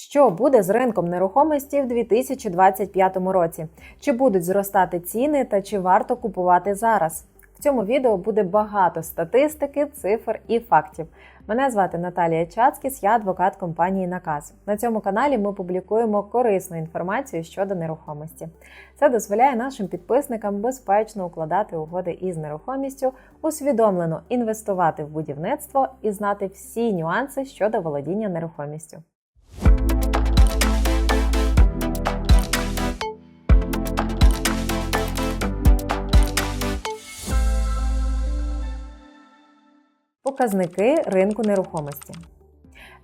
Що буде з ринком нерухомості в 2025 році? Чи будуть зростати ціни та чи варто купувати зараз? В цьому відео буде багато статистики, цифр і фактів. Мене звати Наталія Чацкіс, я адвокат компанії Наказ. На цьому каналі ми публікуємо корисну інформацію щодо нерухомості. Це дозволяє нашим підписникам безпечно укладати угоди із нерухомістю, усвідомлено інвестувати в будівництво і знати всі нюанси щодо володіння нерухомістю. Показники ринку нерухомості.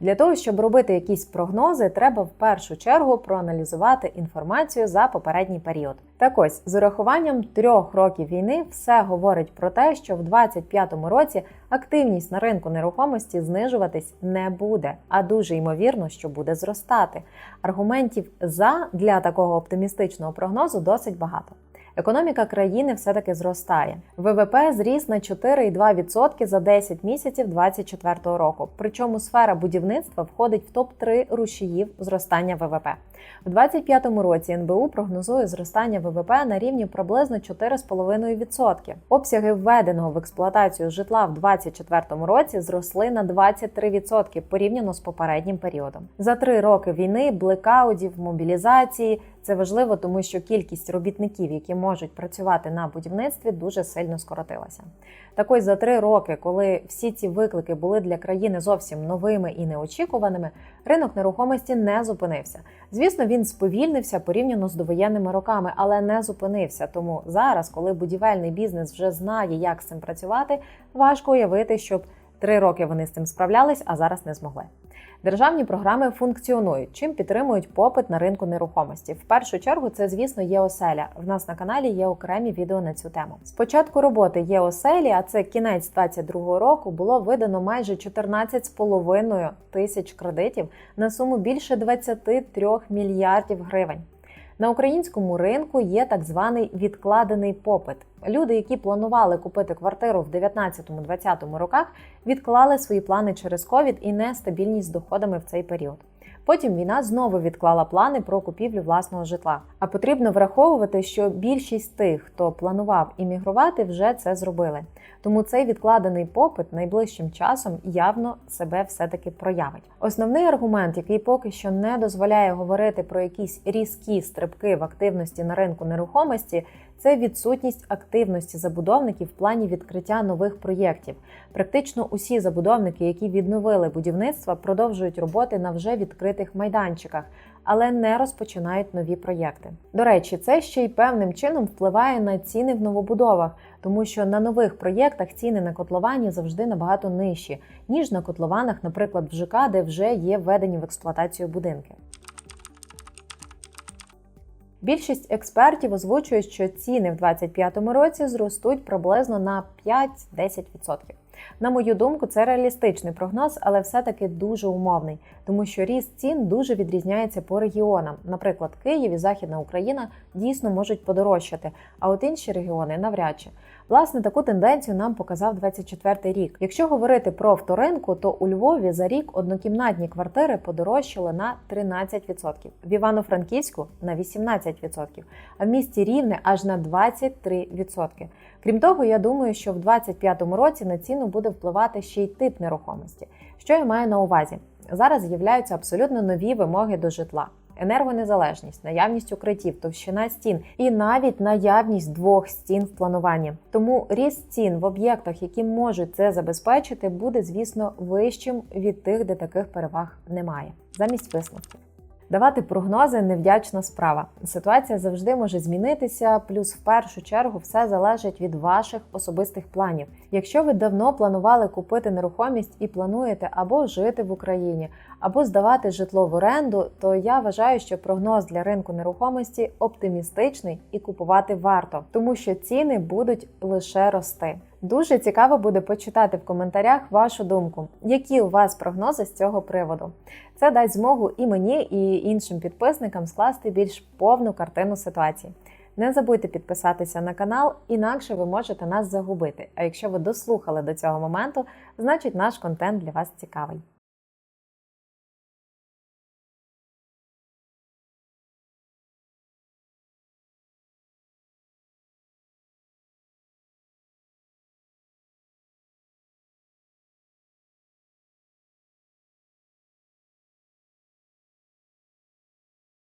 Для того, щоб робити якісь прогнози, треба в першу чергу проаналізувати інформацію за попередній період. Так ось, з урахуванням трьох років війни, все говорить про те, що в 2025 році активність на ринку нерухомості знижуватись не буде, а дуже ймовірно, що буде зростати. Аргументів за для такого оптимістичного прогнозу досить багато. Економіка країни все-таки зростає. ВВП зріс на 4,2% за 10 місяців 2024 року. Причому сфера будівництва входить в топ-3 рушіїв зростання ВВП. У 2025 році НБУ прогнозує зростання ВВП на рівні приблизно 4,5%. Обсяги введеного в експлуатацію житла в 2024 році зросли на 23% порівняно з попереднім періодом. За три роки війни, блекаудів, мобілізації. Це важливо, тому що кількість робітників, які можуть працювати на будівництві, дуже сильно скоротилася. Так ось за три роки, коли всі ці виклики були для країни зовсім новими і неочікуваними, ринок нерухомості не зупинився. Звісно, він сповільнився порівняно з довоєнними роками, але не зупинився. Тому зараз, коли будівельний бізнес вже знає, як з цим працювати, важко уявити, щоб три роки вони з цим справлялись, а зараз не змогли. Державні програми функціонують, чим підтримують попит на ринку нерухомості. В першу чергу це, звісно, є оселя. В нас на каналі є окремі відео на цю тему. З початку роботи є оселі, а це кінець 2022 року, було видано майже 14,5 тисяч кредитів на суму більше 23 мільярдів гривень. На українському ринку є так званий відкладений попит. Люди, які планували купити квартиру в 19-20 роках, відклали свої плани через ковід і нестабільність з доходами в цей період. Потім війна знову відклала плани про купівлю власного житла. А потрібно враховувати, що більшість тих, хто планував іммігрувати, вже це зробили. Тому цей відкладений попит найближчим часом явно себе все-таки проявить. Основний аргумент, який поки що не дозволяє говорити про якісь різкі стрибки в активності на ринку нерухомості, це відсутність активності забудовників в плані відкриття нових проєктів. Практично усі забудовники, які відновили будівництво, продовжують роботи на вже відкритих майданчиках, але не розпочинають нові проєкти. До речі, це ще й певним чином впливає на ціни в новобудовах, тому що на нових проєктах ціни на котловані завжди набагато нижчі, ніж на котлованах, наприклад, в ЖК, де вже є введені в експлуатацію будинки. Більшість експертів озвучують, що ціни в 2025 році зростуть приблизно на 5-10%. На мою думку, це реалістичний прогноз, але все-таки дуже умовний, тому що ріст цін дуже відрізняється по регіонам. Наприклад, Київ і Західна Україна дійсно можуть подорожчати, а от інші регіони навряд чи. Власне, таку тенденцію нам показав 24 рік. Якщо говорити про вторинку, то у Львові за рік однокімнатні квартири подорожчали на 13%, в Івано-Франківську на 18%, а в місті Рівне аж на 23%. Крім того, я думаю, що в 2025 році на ціну буде впливати ще й тип нерухомості. Що я маю на увазі? Зараз з'являються абсолютно нові вимоги до житла. Енергонезалежність, наявність укриттів, товщина стін і навіть наявність двох стін в плануванні. Тому ріст цін в об'єктах, які можуть це забезпечити, буде, звісно, вищим від тих, де таких переваг немає. Замість висновків. Давати прогнози невдячна справа. Ситуація завжди може змінитися, плюс в першу чергу все залежить від ваших особистих планів. Якщо ви давно планували купити нерухомість і плануєте або жити в Україні, або здавати житло в оренду, то я вважаю, що прогноз для ринку нерухомості оптимістичний і купувати варто, тому що ціни будуть лише рости. Дуже цікаво буде почитати в коментарях вашу думку, які у вас прогнози з цього приводу. Це дасть змогу і мені, і іншим підписникам скласти більш повну картину ситуації. Не забудьте підписатися на канал, інакше ви можете нас загубити. А якщо ви дослухали до цього моменту, значить наш контент для вас цікавий.